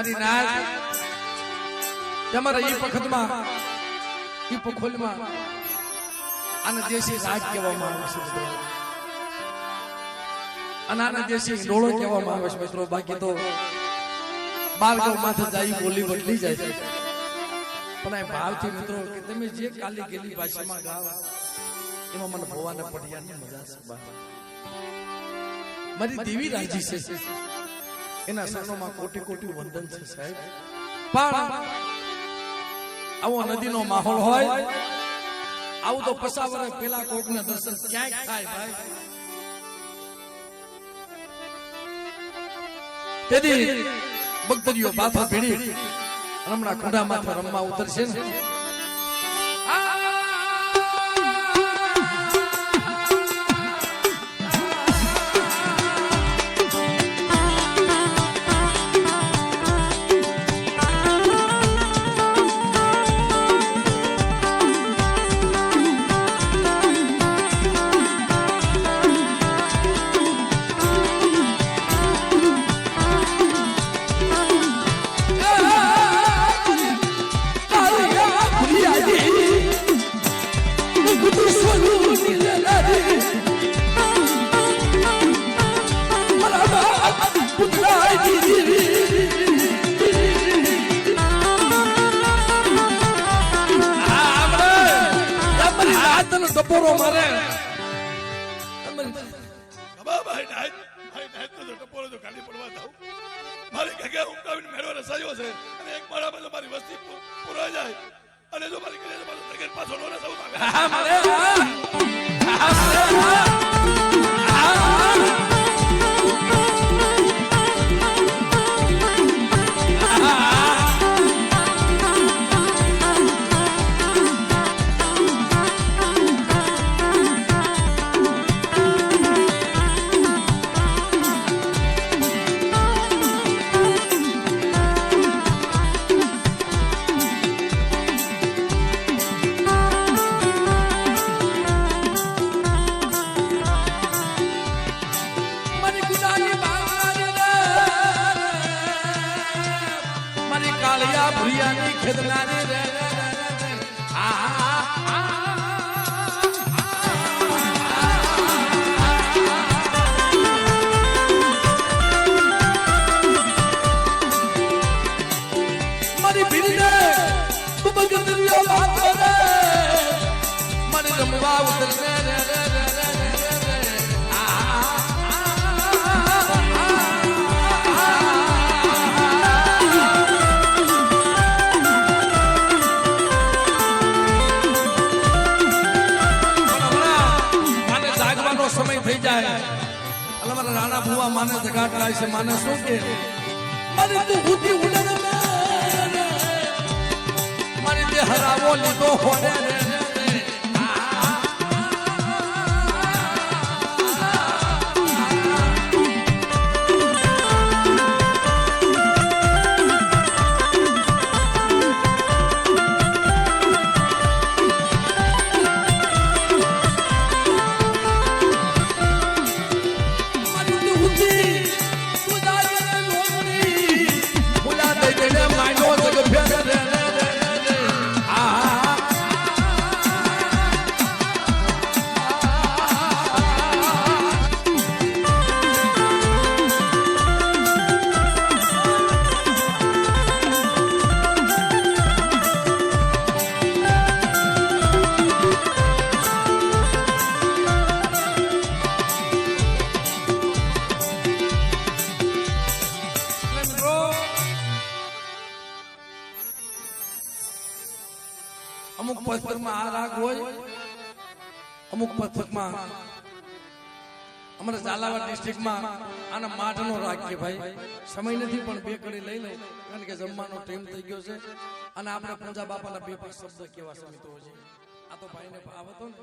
મારી નાત તમારા ઈ વખતમાં ઈ પખોલમાં, આને દેશી રાજ કહેવામાં આવે છે જાય પણ આ ભાવથી મિત્રો કે તમે જે કાલી ગેલી ભાષામાં ગાવ, એમાં મને ભવાને પઢિયાની મજા છે મારી દેવી રાજી છે. એના શરણોમાં કોટી કોટી વંદન છે સાહેબ. પણ આવો નદીનો માહોલ હોય આવું તો પસાવરે પેલા કોકને દર્શન ક્યાંય થાય ભાઈ? તેથી ભક્તરીઓ બાથા ભીડી રમણા ખુંડા માથે રમવા ઉતરશે ને? મારે મારી. ટપોરો જાઉં મારી કાકે ઉમટાવીને મેળો રસાયો છે. અને એક માળામાં મારી વસ્તી પૂરા પૂરાઈ જાય. અને જો મારી ઘરે પાછો નો રસાવું કાળિયા ભુરિયાની ખેદનાની રે રે રે રે રે. આ, આ, આ, આ. મારી ભીડને તું બગદરિયો બાંધો રે. મારી રમવા ઉતરને જાય. એટલે મારા રાણા ભુવા માને જગાટ લાય છે, માને શું કે? મારી તું હરાવો લીધો રે. અમુક પથકમાં આ રાગ હોય, અમુક પથકમાં અમારા ઝાલાવાડ ડિસ્ટ્રિક્ટમાં આના માઠનો રાગ છે ભાઈ. સમય નથી, પણ બે કડી લઈ લો કારણ કે જમવાનો ટાઈમ થઈ ગયો છે. અને આપણે પૂજા બાપાના બે પાંચ શબ્દ કેવા સમિતો છે. આ તો ભાઈને ભાવ હતો ને.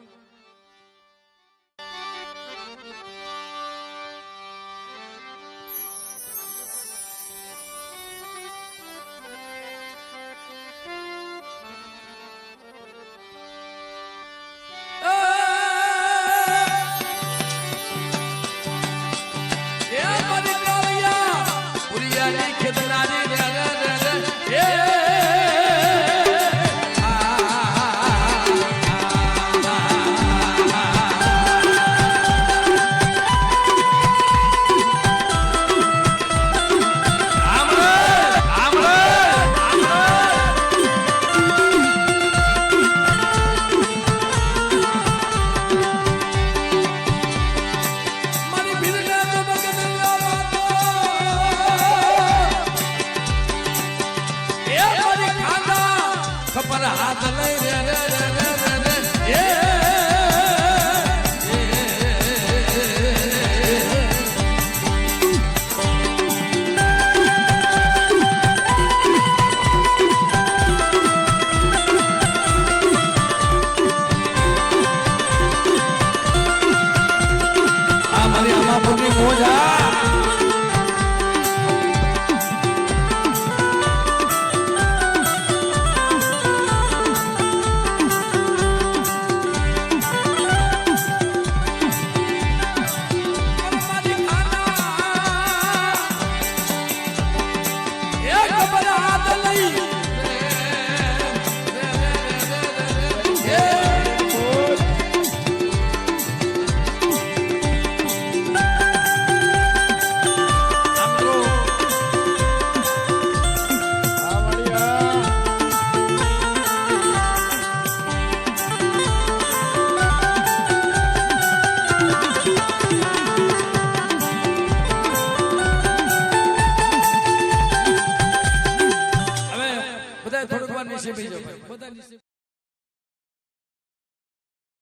હાથ લઈ રે.